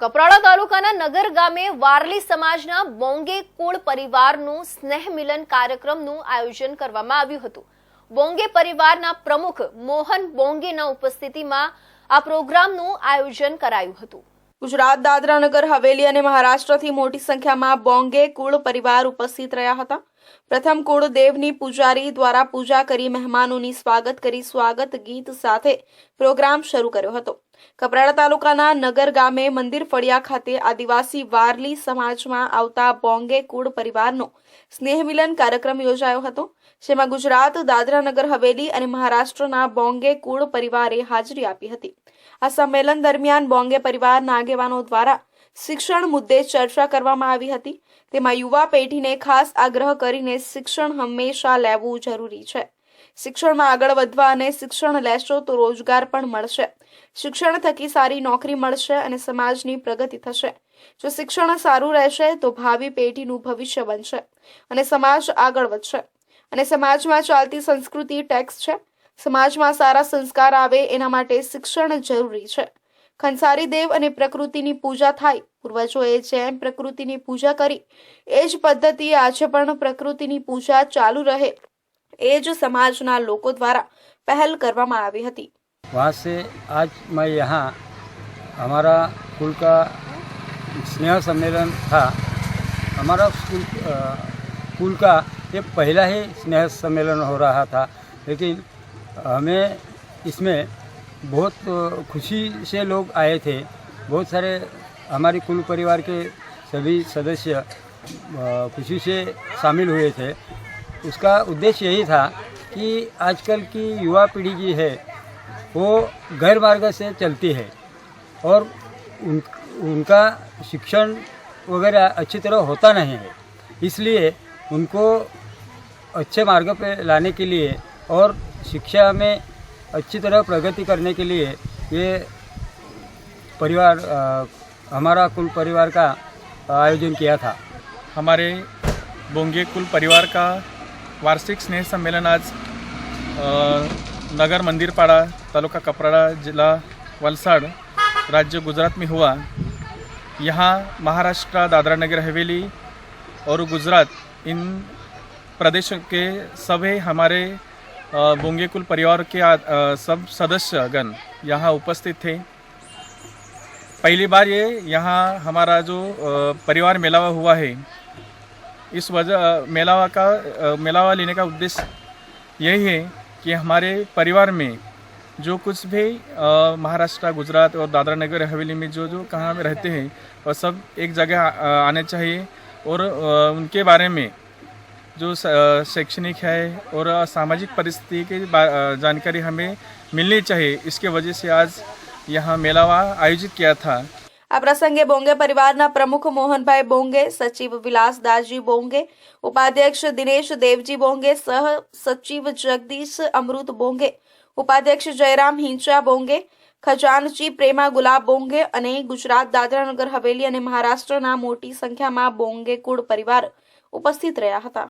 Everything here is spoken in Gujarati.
કપરાડા તાલુકાના નગર ગામે વારલી સમાજના બોંગે કુળ પરિવારનું સ્નેહ મિલન કાર્યક્રમનું આયોજન કરવામાં આવ્યું હતું. બોંગે પરિવારના પ્રમુખ મોહન બોંગેના ઉપસ્થિતિમાં આ પ્રોગ્રામનું આયોજન કરાયું હતું. ગુજરાત દાદરા નગર હવેલી અને મહારાષ્ટ્રથી મોટી સંખ્યામાં બોંગે કુળ પરિવાર ઉપસ્થિત રહ્યા હતા. પ્રથમ કુળ દેવની પૂજારી દ્વારા પૂજા કરી મહેમાનોની સ્વાગત કરી સ્વાગત ગીત સાથે પ્રોગ્રામ શરૂ કર્યો હતો. કપરાડા તાલુકાના નગર ગામે મંદિર ફળિયા ખાતે આદિવાસી વારલી સમાજમાં આવતા બોંગે કુળ પરિવારનો સ્નેહમિલન કાર્યક્રમ યોજાયો હતો. જેમાં ગુજરાત, દાદરા નગર, હવેલી અને મહારાષ્ટ્રના બોંગે કુળ પરિવારે હાજરી આપી હતી. આ સંમેલન દરમિયાન બોંગે પરિવારના આગેવાનો દ્વારા શિક્ષણ મુદ્દે ચર્ચા કરવામાં આવી હતી. તેમાં યુવા પેઢીને ખાસ આગ્રહ કરીને શિક્ષણ હંમેશા લેવું જરૂરી છે. શિક્ષણમાં આગળ વધવા અને શિક્ષણ લેશો તો રોજગાર પણ મળશે. શિક્ષણ થકી સારી નોકરી મળશે અને સમાજની પ્રગતિ થશે. જો શિક્ષણ સારું રહેશે, તો ભાવિ પેઢીનું ભવિષ્ય બનશે અને સમાજ આગળ વધશે. અને સમાજમાં ચાલતી સંસ્કૃતિ ટેક્સ છે. સમાજમાં સારા સંસ્કાર આવે એના માટે શિક્ષણ જરૂરી છે. ખંસારી દેવ અને પ્રકૃતિની પૂજા થાય. પૂર્વજોએ જેમ પ્રકૃતિની પૂજા કરી, એ જ પદ્ધતિ આજે પણ પ્રકૃતિની પૂજા ચાલુ રહે. એ જ સમાજના લોકો દ્વારા પહેલ કરવામાં આવી હતી. वहाँ से आज मैं यहाँ हमारा स्कूल का स्नेह सम्मेलन था। हमारा स्कूल स्कूल का ये पहला ही स्नेह सम्मेलन हो रहा था। लेकिन हमें इसमें बहुत खुशी से लोग आए थे। बहुत सारे हमारे कुल परिवार के सभी सदस्य खुशी से शामिल हुए थे। उसका उद्देश्य यही था कि आजकल की युवा पीढ़ी जी है वो गैर मार्ग से चलती है और उन उनका शिक्षण वगैरह अच्छी तरह होता नहीं है। इसलिए उनको अच्छे मार्ग पर लाने के लिए और शिक्षा में अच्छी तरह प्रगति करने के लिए ये परिवार अ, हमारा कुल परिवार का आयोजन किया था। हमारे बोंगे कुल परिवार का वार्षिक स्नेह सम्मेलन आज अ, नगर मंदिरपाड़ा तालुका कपराड़ा जिला वलसाड़ राज्य गुजरात में हुआ. यहाँ महाराष्ट्र दादरा नगर हवेली और गुजरात इन प्रदेशों के सभी हमारे अ, बोंगे कुल परिवार के आ- सब सदस्यगण यहाँ उपस्थित थे। पहली बार ये यहाँ हमारा जो परिवार मेलावा हुआ है। इस वजह मेलावा का मेलावा लेने का उद्देश्य यही है कि हमारे परिवार में जो कुछ भी महाराष्ट्र, गुजरात और दादरा नगर, हवेली में जो जो कहाँ में रहते हैं, वह सब एक जगह आने चाहिए। और उनके बारे में जो शैक्षणिक है और सामाजिक परिस्थिति की जानकारी हमें मिलनी चाहिए। इसके वजह से आज यहाँ मेलावा आयोजित किया था। આ પ્રસંગે બોંગે પરિવારના પ્રમુખ મોહનભાઈ બોંગે, સચિવ વિલાસદાસજી બોંગે, ઉપાધ્યક્ષ દિનેશ દેવજી બોંગે, સહ સચિવ જગદીશ અમૃત બોંગે, ઉપાધ્યક્ષ જયરામ હિંચા બોંગે, ખજાનચી પ્રેમા ગુલાબ બોંગે અને ગુજરાત દાદરાનગર હવેલી અને મહારાષ્ટ્રના મોટી સંખ્યામાં બોંગે કુળ પરિવાર ઉપસ્થિત રહ્યા હતા.